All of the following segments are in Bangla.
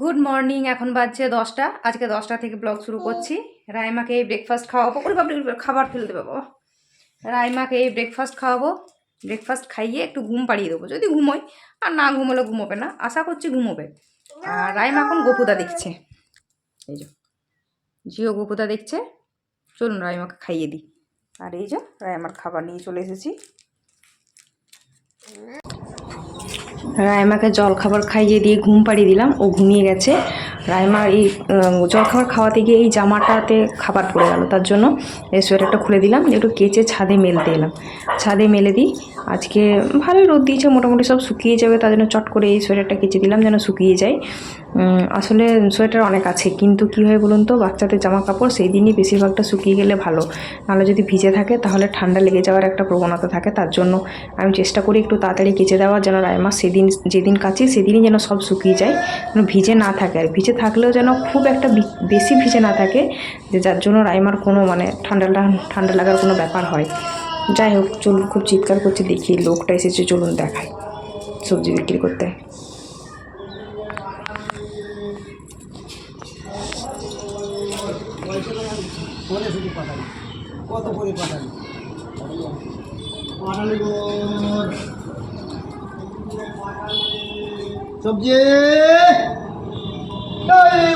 গুড মর্নিং এখন বাজছে দশটা। আজকে দশটা থেকে ব্লগ শুরু করছি। রাইমাকে এই ব্রেকফাস্ট খাওয়াবো। ওরে ওরে খাবার ফেলে দেবে, বাবা। রাইমাকে এই ব্রেকফাস্ট খাওয়াবো। ব্রেকফাস্ট খাইয়ে একটু ঘুম পাড়িয়ে দেবো। যদি ঘুমোই আর না ঘুমোলে ঘুমোবে না। আশা করছি ঘুমোবে। আর রাইমা এখন গোপুদা দেখছে। এই যে জিও গোপুদা দেখছে। চলুন রাইমাকে খাইয়ে দিই। আর এই যে, রাইমার খাবার নিয়ে চলে এসেছি। রায়মাকে জল খাবার খাইয়ে দিয়ে ঘুম পাড়িয়ে দিলাম। ও ঘুমিয়ে গেছে। রায়মা এই জল খাবার খাওয়াতে গিয়ে এই জামাটাতে খাবার পড়ে গেল। তার জন্য এই সোয়েটারটা খুলে দিলাম। একটু কেচে ছাদে মেলতে এলাম। ছাদে মেলে দিই। আজকে ভালোই রোদ দিয়েছে, মোটামুটি সব শুকিয়ে যাবে, তার জন্য চট করে এই সোয়েটারটা কেচে দিলাম যেন শুকিয়ে যায়। আসলে সোয়েটার অনেক আছে, কিন্তু কী হয় বলুন তো, বাচ্চাদের জামা কাপড় সেই দিনই বেশিরভাগটা শুকিয়ে গেলে ভালো। নাহলে যদি ভিজে থাকে, তাহলে ঠান্ডা লেগে যাওয়ার একটা প্রবণতা থাকে, তার জন্য আমি চেষ্টা করি একটু তাড়াতাড়ি কেচে দেওয়ার যেন রায়মা সেদিন, যেদিন কাচি সেদিনই যেন সব শুকিয়ে যায় ভিজে না থাকে। আর ভিজে থাকলেও যেন খুব একটা বেশি ভিজে না থাকে, যে যার জন্য রাইমার কোনো মানে ঠান্ডাটা ঠান্ডা লাগার কোনো ব্যাপার হয়। যাই হোক, চলুন, খুব চিৎকার করছে, দেখি লোকটা এসেছে, চলুন দেখায় সবজি বিক্রি করতে। ফোনে শুধু পাঠাবি কত করে পাঠাবি পাঠালি গো সবজি এই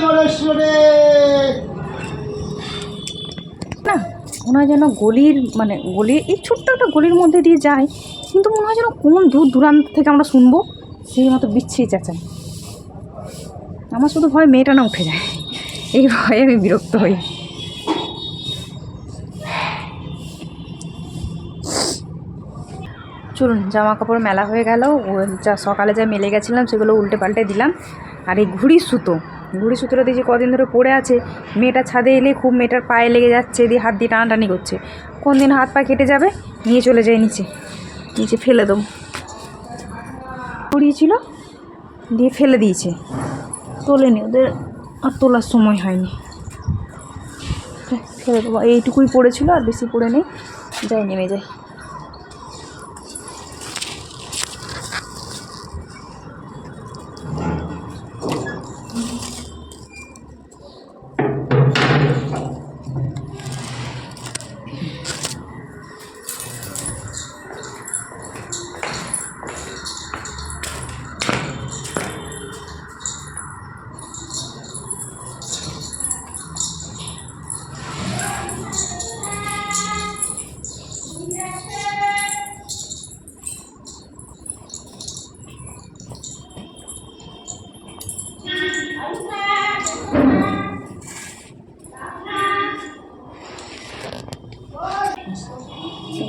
হয় যেন গলির মানে গলির এই ছোট্ট একটা গলির মধ্যে দিয়ে যায়, কিন্তু মনে হয় যেন কোন দূর দূরান্ত থেকে আমরা শুনব, সেই মতো বিচ্ছিরি চেঁচাই আমার শুধু ভয় মেয়েটা না উঠে যায়, এই ভয়ে আমি বিরক্ত হই। চলুন জামা কাপড় মেলা হয়ে গেল যা সকালে যা মেলে গেছিলাম, সেগুলো উল্টে পাল্টে দিলাম, আর এই ঘুড়ির সুতো। ঘুড়ি সুতোটা দেখছি কদিন ধরে পড়ে আছে। মেয়েটা ছাদে এলে খুব মেয়েটার পায়ে লেগে যাচ্ছে, দিয়ে হাত দিয়ে টানাটানি করছে। কোন দিন হাত পা কেটে যাবে? নিয়ে চলে যায় নিচে। নিচে ফেলে দেবো। পড়িয়েছিল, দিয়ে ফেলে দিয়েছে। তোলেনি, ওদের আর তোলার সময় হয়নি। ফেলে দেবো। এইটুকুই পড়েছিল, আর বেশি পড়ে নেই। যাই, নেমে যাই।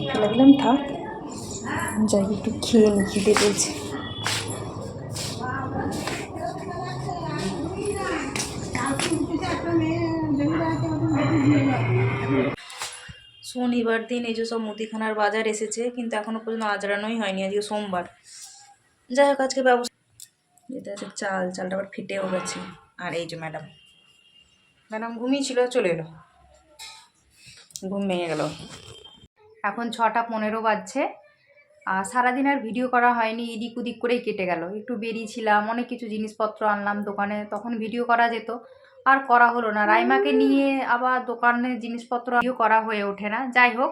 ফেলে দিলাম থাক। যাই, একটু খেয়ে নি পেয়েছে। শনিবার দিন এই যে সব মুদিখানার বাজার এসেছে, কিন্তু এখনও পর্যন্ত আজরানোই হয়নি, আজকে সোমবার। যাই হোক, আজকে ব্যবস্থা যেটা আছে চাল, চালটা আবার ফিটেও গেছে। আর এই যে ম্যাডাম। ম্যাডাম ঘুমিয়েছিল চলে এলো। ঘুম ভেঙে গেল। এখন ছটা পনেরো বাজছে। সারাদিন আর ভিডিও করা হয়নি, এদিক ওদিক করেই কেটে গেল। একটু বেরিয়েছিলাম, অনেক কিছু জিনিসপত্র আনলাম দোকানে, তখন ভিডিও করা যেত। আর করা হলো না। রাইমাকে নিয়ে আবার দোকানে জিনিসপত্র ভিডিও করা হয়ে ওঠে না। যাই হোক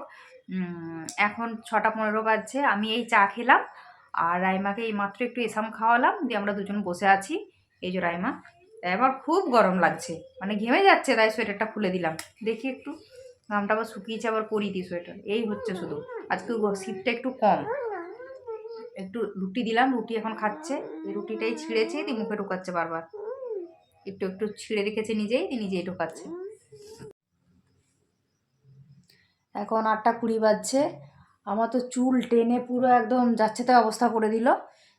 এখন ছটা পনেরো বাজছে। আমি এই চা খেলাম। আর রাইমাকে এই মাত্র একটু এসাম খাওয়ালাম, দিয়ে আমরা দুজন বসে আছি। এই যে রাইমা, আমার খুব গরম লাগছে মানে ঘেমে যাচ্ছে, তাই সোয়েটারটা খুলে দিলাম। দেখি একটু, ঘামটা আবার শুকিয়েছে, আবার পরিয়ে দিই সোয়েটার। এই হচ্ছে শুধু, আজকে শীতটা একটু কম। একটু রুটি দিলাম, রুটি এখন খাচ্ছে। এই রুটিটাই ছিঁড়েছে, দিয়ে মুখে ঢোকাচ্ছে বারবার। একটু একটু ছিঁড়ে রেখেছে নিজেই, দিয়ে নিজেই ঢোকাচ্ছে। এখন আটটা কুড়ি বাজছে আমার তো চুল টেনে পুরো একদম যাচ্ছে তাই অবস্থা করে দিল।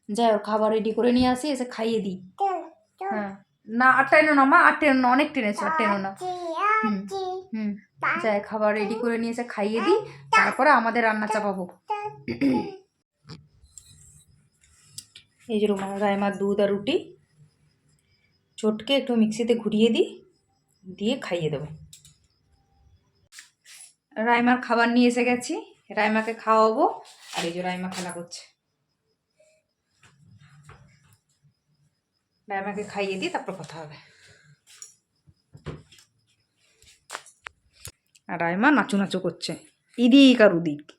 যাই হোক খাবার রেডি করে নিয়ে আসি এসে খাইয়ে দিই। হ্যাঁ। না আর টেনো না মা আর টেনো না অনেক টেনেছে আর টেনো না। হুম হুম। যাই খাবার রেডি করে নিয়ে এসে খাইয়ে দিই তারপরে আমাদের রান্না চাপাবো। এই যে রুমা রায়মার দুধ আর রুটি চটকে একটু মিক্সিতে ঘুরিয়ে দিই দিয়ে খাইয়ে দেবো। রাইমার খাবার নিয়ে এসে গেছি। রাইমাকে খাওয়াবো, আর এই যে রাইমা খেলা করছে। রাইমাকে খাইয়ে দিয়ে তারপর কথা হবে। আর রাইমা নাচু নাচু করছে। ইদিক আর উদিক।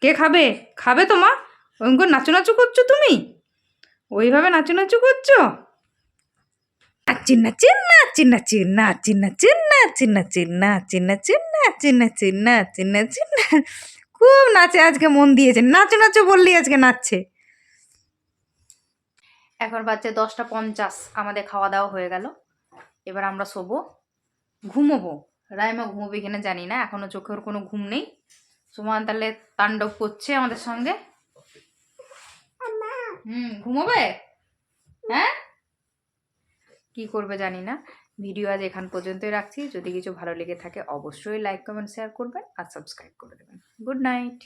কে খাবে? খাবে তো মা করে নাচু নাচু করছ তুমি? ওইভাবে নাচু নাচু করছ? চিন্না চিন্না চিন্না চিন্না চিন্না চিন্না চিন্না চিন্না চিন্না চিন্না চিন্না চিন্না চিন্না চিন্না খুব নাচে আজকে মন দিয়েছে নাচো নাচো বললি আজকে নাচছে এখন বাজছে দশটা পঞ্চাশ আমাদের খাওয়া দাওয়া হয়ে গেল এবার আমরা শোবো ঘুমোবো রাইমা ঘুমোবে কিনা জানি না এখনও চোখের কোনো ঘুম নেই সুমান তাহলে তাণ্ডব করছে আমাদের সঙ্গে হুম ঘুমোবে হ্যাঁ কি করবে জানি না। ভিডিও আজ এখান পর্যন্তই রাখছি। যদি কিছু ভালো লেগে থাকে অবশ্যই লাইক কমেন্ট শেয়ার করবেন আর সাবস্ক্রাইব করে দেবেন। Good night